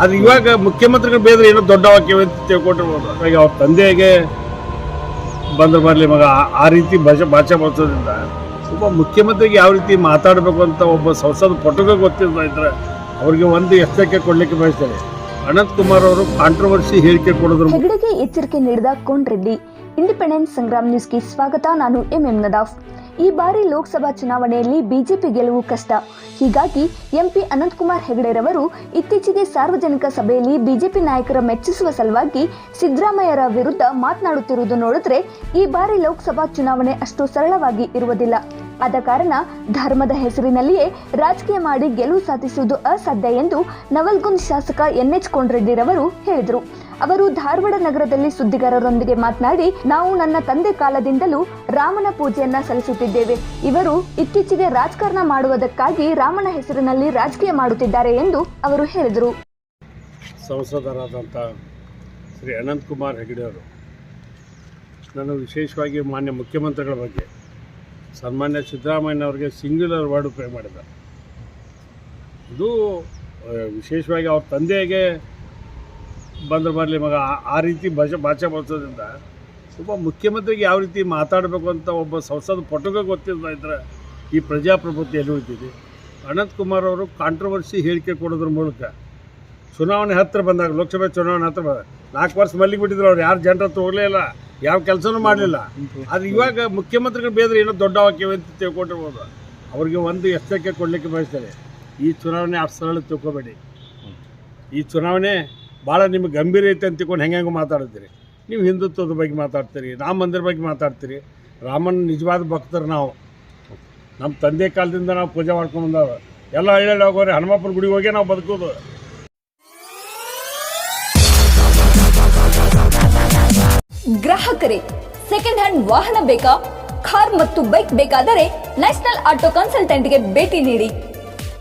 ಅದು ಇವಾಗ ಮುಖ್ಯಮಂತ್ರಿಗಳು ಬೇದ್ರೆ ಏನೋ ದೊಡ್ಡ ವಾಕ್ಯ ತಿಳ್ಕೊಂಡಿರ್ಬೋದು ಇವಾಗ ಅವ್ರ ತಂದೆಗೆ ಬಂದ್ರೆ ಬರಲಿ ಮಗ, ಆ- ರೀತಿ ಭಾಷೆ ಭಾಷೆ ಬಳಸೋದ್ರಿಂದ ಒಬ್ಬ ಮುಖ್ಯಮಂತ್ರಿಗೆ ಯಾವ ರೀತಿ ಮಾತಾಡಬೇಕು ಅಂತ ಒಬ್ಬ ಸಂಸದ ಪಟುಗ ಗೊತ್ತಿಲ್ಲ ಇದ್ರೆ ಅವ್ರಿಗೆ ಒಂದು ಎಚ್ಚರಿಕೆ ಕೊಡ್ಲಿಕ್ಕೆ ಬಯಸ್ತಾರೆ ಅನಂತ್ ಕುಮಾರ್ ಅವರು ಕಾಂಟ್ರವರ್ಸಿ ಹೇಳಿಕೆ ಕೊಡೋದ್ರ ಎಚ್ಚರಿಕೆ ನೀಡಿದ ಕೋನ್ ರೆಡ್ಡಿ. ಇಂಡಿಪೆಂಡೆನ್ಸ್ ಸಂಗ್ರಾಮ್ ನ್ಯೂಸ್ಗೆ ಸ್ವಾಗತ. ನಾನು ಎಂಎಂ ನದಾಫ್. ಈ ಬಾರಿ ಲೋಕಸಭಾ ಚುನಾವಣೆಯಲ್ಲಿ ಬಿಜೆಪಿ ಗೆಲುವು ಕಷ್ಟ. ಹೀಗಾಗಿ ಎಂಪಿ ಅನಂತಕುಮಾರ್ ಹೆಗಡೆರವರು ಇತ್ತೀಚೆಗೆ ಸಾರ್ವಜನಿಕ ಸಭೆಯಲ್ಲಿ ಬಿಜೆಪಿ ನಾಯಕರ ಮೆಚ್ಚಿಸುವ ಸಲುವಾಗಿ ಸಿದ್ದರಾಮಯ್ಯರ ವಿರುದ್ಧ ಮಾತನಾಡುತ್ತಿರುವುದು ನೋಡಿದ್ರೆ ಈ ಬಾರಿ ಲೋಕಸಭಾ ಚುನಾವಣೆ ಅಷ್ಟು ಸರಳವಾಗಿ ಇರುವುದಿಲ್ಲ. ಆದ ಕಾರಣ ಧರ್ಮದ ಹೆಸರಿನಲ್ಲಿಯೇ ರಾಜಕೀಯ ಮಾಡಿ ಗೆಲುವು ಸಾಧಿಸುವುದು ಅಸಾಧ್ಯ ಎಂದು ನವಲ್ಗುಂದ್ ಶಾಸಕ ಎನ್ಎಚ್ ಕೊಂಡ್ರೆಡ್ಡಿರವರು ಹೇಳಿದರು. ಅವರು ಧಾರವಾಡ ನಗರದಲ್ಲಿ ಸುದ್ದಿಗಾರರೊಂದಿಗೆ ಮಾತನಾಡಿ, ನಾವು ನನ್ನ ತಂದೆ ಕಾಲದಿಂದಲೂ ರಾಮನ ಪೂಜೆಯನ್ನ ಸಲ್ಲಿಸುತ್ತಿದ್ದೇವೆ. ಇವರು ಇತ್ತೀಚೆಗೆ ರಾಜಕಾರಣ ಮಾಡುವುದಕ್ಕಾಗಿ ರಾಮನ ಹೆಸರಿನಲ್ಲಿ ರಾಜಕೀಯ ಮಾಡುತ್ತಿದ್ದಾರೆ ಎಂದು ಅವರು ಹೇಳಿದರು. ಸಂಸದರಾದಂಥ ಶ್ರೀ ಅನಂತ್ ಕುಮಾರ್ ಹೆಗಡೆ ಅವರು ನಾನು ವಿಶೇಷವಾಗಿ ಮಾನ್ಯ ಮುಖ್ಯಮಂತ್ರಿಗಳ ಬಗ್ಗೆ ಸನ್ಮಾನ್ಯ ಸಿದ್ದರಾಮಯ್ಯ ಅವರಿಗೆ ಸಿಂಗ್ಯುಲರ್ ವರ್ಡ್ ಉಪಯೋಗ ಮಾಡಿದ್ದಾರೆ ಇದು ವಿಶೇಷವಾಗಿ ಅವ್ರ ತಂದೆಗೆ ಬಂದ್ರೆ ಬರಲಿ ಮಗ, ಆ- ರೀತಿ ಭಾಷೆ ಭಾಷೆ ಬಳಸೋದ್ರಿಂದ ಒಬ್ಬ ಮುಖ್ಯಮಂತ್ರಿಗೆ ಯಾವ ರೀತಿ ಮಾತಾಡಬೇಕು ಅಂತ ಒಬ್ಬ ಸಂಸದ ಪಟುಗೆ ಗೊತ್ತಿಲ್ಲ ಇದ್ರೆ ಈ ಪ್ರಜಾಪ್ರಭುತ್ವ ಎಲ್ಲಿ ಉಳಿತಿದೆ? ಅನಂತ್ ಕುಮಾರ್ ಅವರು ಕಾಂಟ್ರವರ್ಸಿ ಹೇಳಿಕೆ ಕೊಡೋದ್ರ ಮೂಲಕ ಚುನಾವಣೆ ಹತ್ತಿರ ಬಂದಾಗ, ಲೋಕಸಭೆ ಚುನಾವಣೆ ಹತ್ತಿರ ಬಂದಾಗ, ನಾಲ್ಕು ವರ್ಷ ಮಲ್ಲಿಗೆ ಬಿಟ್ಟಿದ್ರು ಅವ್ರು, ಯಾರು ಜನರ ಹೋಗಲೇ ಇಲ್ಲ, ಯಾವ ಕೆಲಸನೂ ಮಾಡಲಿಲ್ಲ. ಅದು ಇವಾಗ ಮುಖ್ಯಮಂತ್ರಿಗಳು ಬೇದ್ರೆ ಏನೋ ದೊಡ್ಡ ವಾಕ್ಯವೇ ಅಂತ ತಿಳ್ಕೊಂಡಿರ್ಬೋದು. ಅವ್ರಿಗೆ ಒಂದು ಎಚ್ಚರಿಕೆ ಕೊಡಲಿಕ್ಕೆ ಬಯಸ್ತಾರೆ ಈ ಚುನಾವಣೆ ಅಷ್ಟು ಸರಳ ತಿಳ್ಕೊಬೇಡಿ. ಈ ಚುನಾವಣೆ ಭಾಳ ನಿಮಗೆ ಗಂಭೀರ ಐತೆ ಅಂತ ತಿಳ್ಕೊಂಡು ಹೆಂಗೆ ಹೆಂಗೆ ಮಾತಾಡ್ತೀರಿ. ನೀವು ಹಿಂದುತ್ವದ ಬಗ್ಗೆ ಮಾತಾಡ್ತೀರಿ, ರಾಮ ಮಂದಿರ ಬಗ್ಗೆ ಮಾತಾಡ್ತೀರಿ. ರಾಮನ ನಿಜವಾದ ಭಕ್ತರು ನಾವು. ನಮ್ಮ ತಂದೆ ಕಾಲದಿಂದ ನಾವು ಪೂಜೆ ಮಾಡ್ಕೊಂಡು ಬಂದಾವ. ಎಲ್ಲ ಹಳ್ಳಿ ಹೋಗೋರಿ, ಹನುಮಪ್ಪನ ಗುಡಿಗೆ ಹೋಗಿ ನಾವು ಬದುಕೋದು. ಗ್ರಾಹಕರೇ ಸೆಕೆಂಡ್ ಹ್ಯಾಂಡ್ ವಾಹನ ಬೇಕಾ? ಕಾರ್ ಮತ್ತು ಬೈಕ್ ಬೇಕಾದರೆ ನ್ಯಾಷನಲ್ ಆಟೋ ಕನ್ಸಲ್ಟೆಂಟ್ಗೆ ಭೇಟಿ ನೀಡಿ.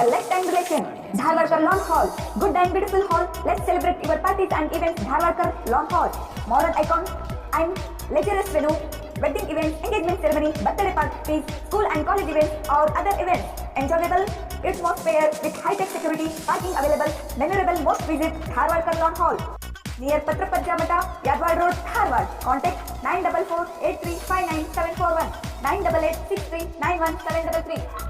A lifetime relation. Dharwarkar Lawn Hall. Good and beautiful hall. Let's celebrate your parties and events. Dharwarkar Lawn Hall. Modern icon and luxurious venue. Wedding events, engagement ceremony, birthday parties, school and college events or other events. Enjoyable atmosphere with high-tech security, parking available. Memorable most visit Dharwarkar Lawn Hall. Near Patrapajja Mata, Yadwad Road, Dharwad. Contact 944 8359 741 988 63 91 733.